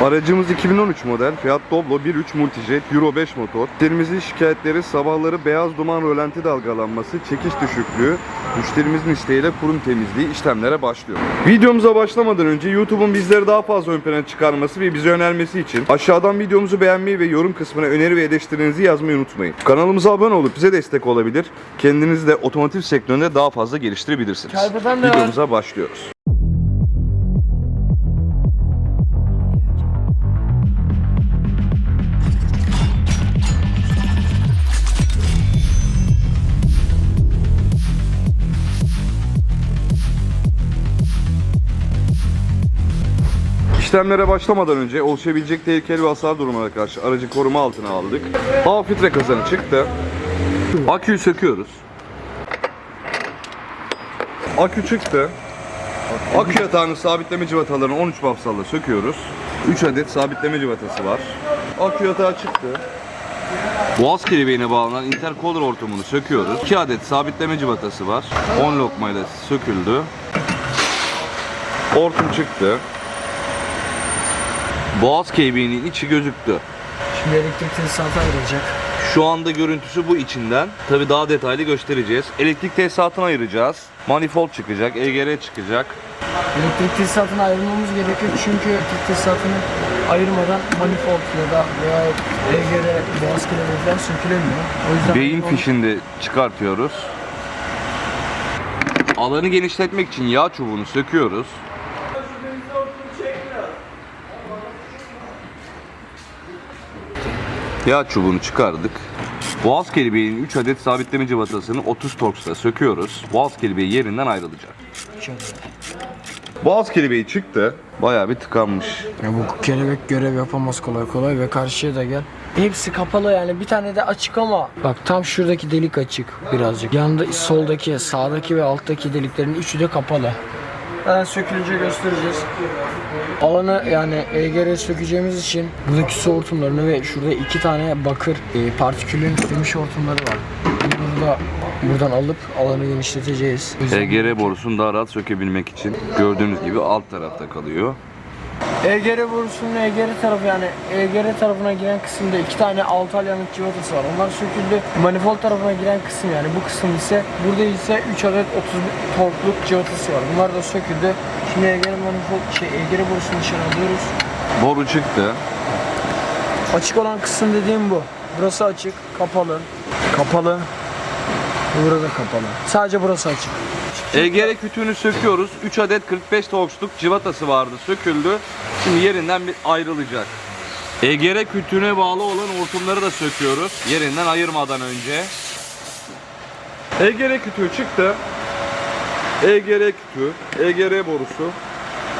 Aracımız 2013 model Fiat Doblo 1.3 Multijet Euro 5 motor. Müşterimizin şikayetleri sabahları beyaz duman rölanti dalgalanması, çekiş düşüklüğü, müşterimizin isteğiyle kurum temizliği işlemlere başlıyor. Videomuza başlamadan önce YouTube'un bizleri daha fazla ön plana çıkarması ve bizi önermesi için aşağıdan videomuzu beğenmeyi ve yorum kısmına öneri ve eleştirinizi yazmayı unutmayın. Kanalımıza abone olup bize destek olabilir. Kendinizi de otomotiv sektöründe daha fazla geliştirebilirsiniz. Videomuza başlıyoruz. İşlemlere başlamadan önce oluşabilecek tehlikeli ve hasar durumlara karşı aracı koruma altına aldık. Hava filtre kazanı çıktı. Aküyü söküyoruz. Akü çıktı. Akü yatağının sabitleme civatalarını 13 mafsalla söküyoruz. 3 adet sabitleme civatası var. Akü yatağı çıktı. Boğaz kelebeğine bağlanan intercooler hortumunu söküyoruz. 2 adet sabitleme civatası var. 10 lokmayla söküldü. Hortum çıktı. Boğaz kelebeğinin içi gözüktü. Şimdi elektrik tesisatı ayrılacak. Şu anda görüntüsü bu içinden. Tabi daha detaylı göstereceğiz. Elektrik tesisatını ayıracağız. Manifold çıkacak, EGR çıkacak. Elektrik tesisatını ayırmamız gerekiyor çünkü elektrik tesisatını ayırmadan manifold ya da veya EGR boğaz kelebeği falan sökülemiyor. O yüzden Beyin manifold- fişini çıkartıyoruz. Alanı genişletmek için yağ çubuğunu söküyoruz. Yağ çubuğunu çıkardık. Boğaz kelebeğinin 3 adet sabitleme cıvatasını 30 torksla söküyoruz. Boğaz kelebeği yerinden ayrılacak. Boğaz kelebeği çıktı. Bayağı bir tıkanmış. Ya bu kelebek görev yapamaz kolay kolay ve karşıya da gel. Hepsi kapalı yani bir tane de açık ama bak tam şuradaki delik açık birazcık. Yanında soldaki, sağdaki ve alttaki deliklerin üçü de kapalı. Yani sökülünce göstereceğiz. Alanı yani EGR sökeceğimiz için buradaki su hortumlarını ve şurada iki tane bakır e, partikülün gümüş hortumları var. Bunu da buradan alıp alanı genişleteceğiz. EGR borusunu daha rahat sökebilmek için gördüğünüz gibi alt tarafta kalıyor. EGR borusunun EGR tarafı yani EGR tarafına giren kısımda iki tane altal yanık civatası var. Onlar söküldü. Manifold tarafına giren kısım yani bu kısım ise burada ise 3 adet 30 torkluk civatası var. Bunlar da söküldü. Şimdi EGR manifold şey EGR borusunu dışarı alıyoruz. Boru çıktı. Açık olan kısım dediğim bu. Burası açık, kapalı. Kapalı. Burada kapalı. Sadece burası açık. EGR kütüğünü söküyoruz. 3 adet 45 torksluk civatası vardı. Söküldü. Şimdi yerinden bir ayrılacak. EGR kütüğüne bağlı olan hortumları da söküyoruz. Yerinden ayırmadan önce. EGR kütüğü çıktı. EGR kütüğü, EGR borusu,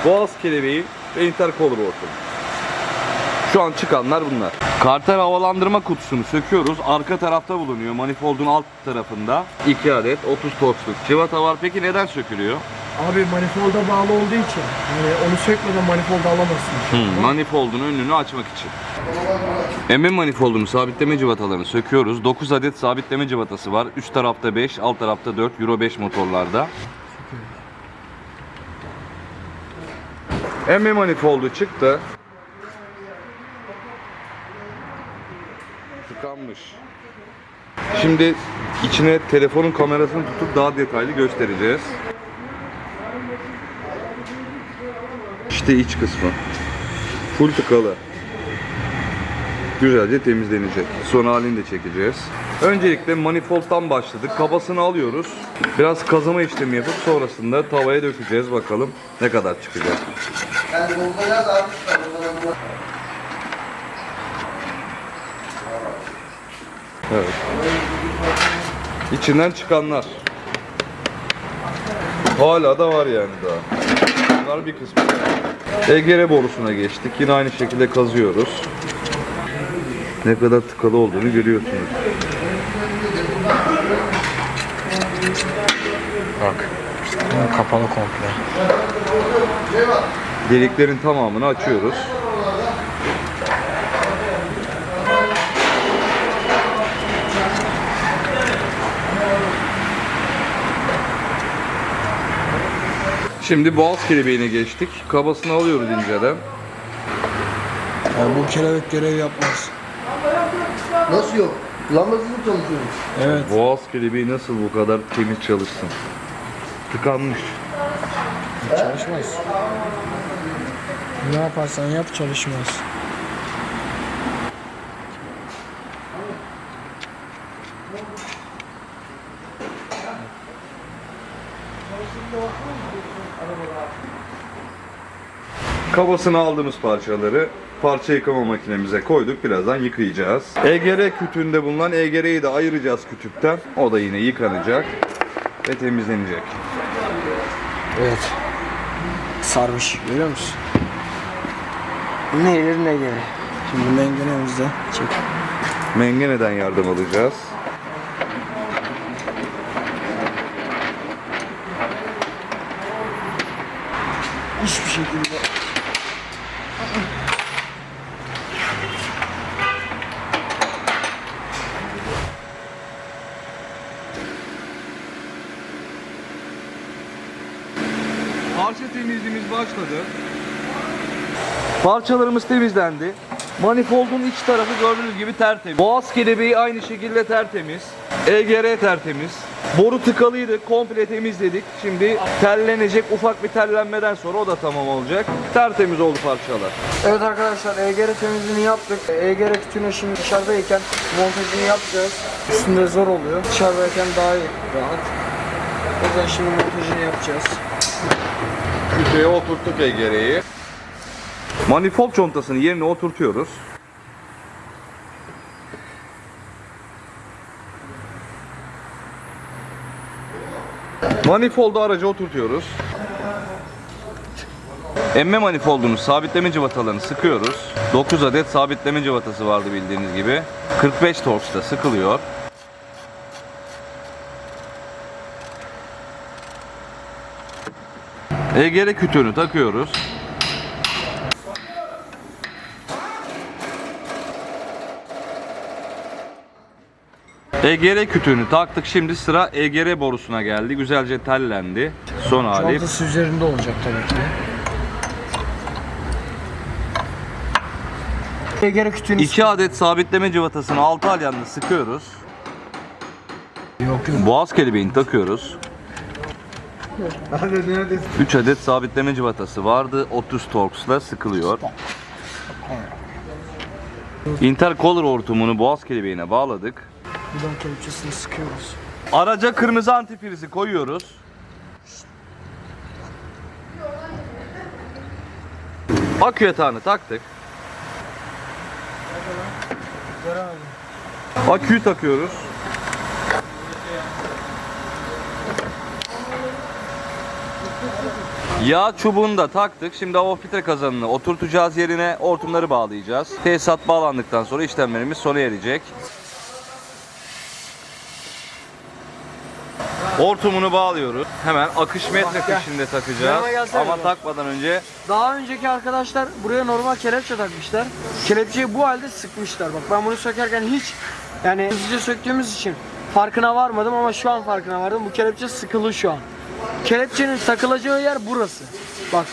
boğaz kelebeği ve intercooler hortumu. Şu an çıkanlar bunlar. Karter havalandırma kutusunu söküyoruz. Arka tarafta bulunuyor. Manifoldun alt tarafında. 2 adet 30 torksluk civata var. Peki neden sökülüyor? Abi manifolda bağlı olduğu için yani onu sökmeden manifolda alamazsın. Hmm, manifoldun önünü açmak için. MM manifoldunun sabitleme civatalarını söküyoruz. 9 adet sabitleme civatası var. Üst tarafta 5, alt tarafta 4 Euro 5 motorlarda. MM manifoldu çıktı. Tıkanmış. Şimdi içine telefonun kamerasını tutup daha detaylı göstereceğiz. İşte iç kısmı. Full tıkalı. Güzelce temizlenecek. Son halini de çekeceğiz. Öncelikle manifoldtan başladık. Kabasını alıyoruz. Biraz kazıma işlemi yapıp sonrasında tavaya dökeceğiz. Bakalım ne kadar çıkacak. Evet. İçinden çıkanlar. Hala da var yani daha. Bunlar bir kısmı. EGR borusuna geçtik. Yine aynı şekilde kazıyoruz. Ne kadar tıkalı olduğunu görüyorsunuz. Bak. Kapalı komple. Deliklerin tamamını açıyoruz. Şimdi boğaz kelebeğine geçtik. Kabasını alıyoruz inceden. Yani bu kelebek görev yapmaz. Nasıl yok? Lambasız mı çalışıyoruz? Evet. Boğaz kelebeği nasıl bu kadar temiz çalışsın? Tıkanmış. Çalışmaz. Ne yaparsan yap çalışmaz. Kabasını aldığımız parçaları parça yıkama makinemize koyduk. Birazdan yıkayacağız. EGR kütüğünde bulunan EGR'yi de ayıracağız kütükten. O da yine yıkanacak ve temizlenecek. Evet. Sarmış. Görüyor musun? Ne ileri ne geri. Şimdi mengenemizi de çek. Mengeneden yardım alacağız. Hiçbir şekilde Parça temizliğimiz başladı. Parçalarımız temizlendi. Manifoldun iç tarafı gördüğünüz gibi tertemiz. Boğaz kelebeği aynı şekilde tertemiz. EGR tertemiz. Boru tıkalıydı. Komple temizledik. Şimdi tellenecek ufak bir tellenmeden sonra o da tamam olacak. Tertemiz oldu parçalar. Evet arkadaşlar EGR temizliğini yaptık. EGR kütüğüne şimdi dışarıdayken montajını yapacağız. Üstünde zor oluyor. Dışarıdayken daha iyi, rahat. O yüzden şimdi montajını yapacağız. Kütüğe oturttuk EGR'yi. Manifold contasını yerine oturtuyoruz. Manifoldu araca oturtuyoruz. Emme manifoldunu sabitleme cıvatalarını sıkıyoruz. 9 adet sabitleme cıvatası vardı bildiğiniz gibi. 45 Torx'ta sıkılıyor. EGR kütüğünü takıyoruz. EGR kütüğünü taktık. Şimdi sıra EGR borusuna geldi. Güzelce tellendi. Son hali. Çantası üzerinde olacak tabii ki. EGR kütüğünü 2 adet sabitleme cıvatasını 6 alyanla sıkıyoruz. Yok yok. Boğaz kelebeğini takıyoruz. 3 adet sabitleme cıvatası vardı. 30 Torx'la sıkılıyor. Intercolor hortumunu boğaz kelebeğine bağladık. Buradan kelepçesini sıkıyoruz. Araca kırmızı antifrizi koyuyoruz. Akü yatağını taktık. Aküyü takıyoruz. Yağ çubuğunu da taktık. Şimdi hava filtre kazanını oturtacağız yerine hortumları bağlayacağız. Tesisat bağlandıktan sonra işlemlerimiz sona erecek. Hortumunu bağlıyoruz. Hemen akış metre fişinde takacağız. Yanıma gelsene Ama bak. takmadan önce Daha önceki arkadaşlar buraya normal kelepçe takmışlar. Kelepçeyi bu halde sıkmışlar. Bak ben bunu sökerken hiç yani hızlıca söktüğümüz için farkına varmadım ama şu an farkına vardım. Bu kelepçe sıkılı şu an. Kelepçenin takılacağı yer burası. Bak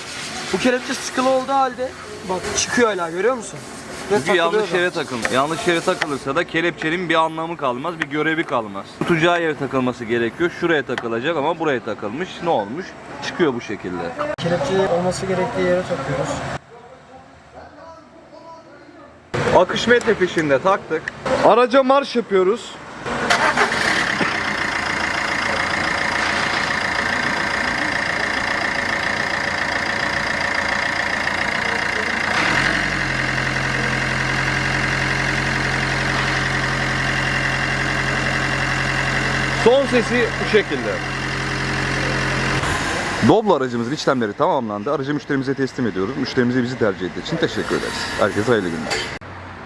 bu kelepçe sıkılı olduğu halde bak çıkıyor hala görüyor musun? Ve Çünkü yanlış yere takılır. Yanlış yere takılırsa da kelepçenin bir anlamı kalmaz, bir görevi kalmaz. Tutacağı yere takılması gerekiyor. Şuraya takılacak ama buraya takılmış. Ne olmuş? Çıkıyor bu şekilde. Kelepçeyi olması gerektiği yere takıyoruz. Akış metre fişinde taktık. Araca marş yapıyoruz. Son sesi bu şekilde. Doblo aracımızın işlemleri tamamlandı. Aracı müşterimize teslim ediyoruz. Müşterimize bizi tercih ettiği için teşekkür ederiz. Herkese hayırlı günler.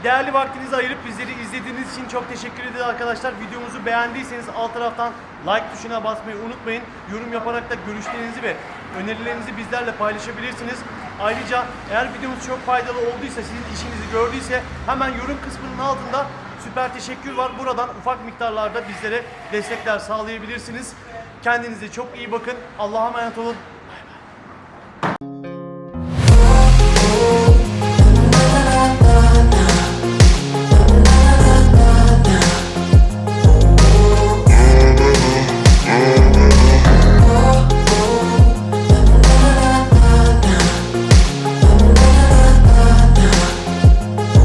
Değerli vaktinizi ayırıp bizleri izlediğiniz için çok teşekkür ederiz arkadaşlar. Videomuzu beğendiyseniz alt taraftan like tuşuna basmayı unutmayın. Yorum yaparak da görüşlerinizi ve önerilerinizi bizlerle paylaşabilirsiniz. Ayrıca eğer videomuz çok faydalı olduysa, sizin işinizi gördüyse hemen yorum kısmının altında süper teşekkür var. Buradan ufak miktarlarda bizlere destekler sağlayabilirsiniz. Kendinize çok iyi bakın. Allah'a emanet olun.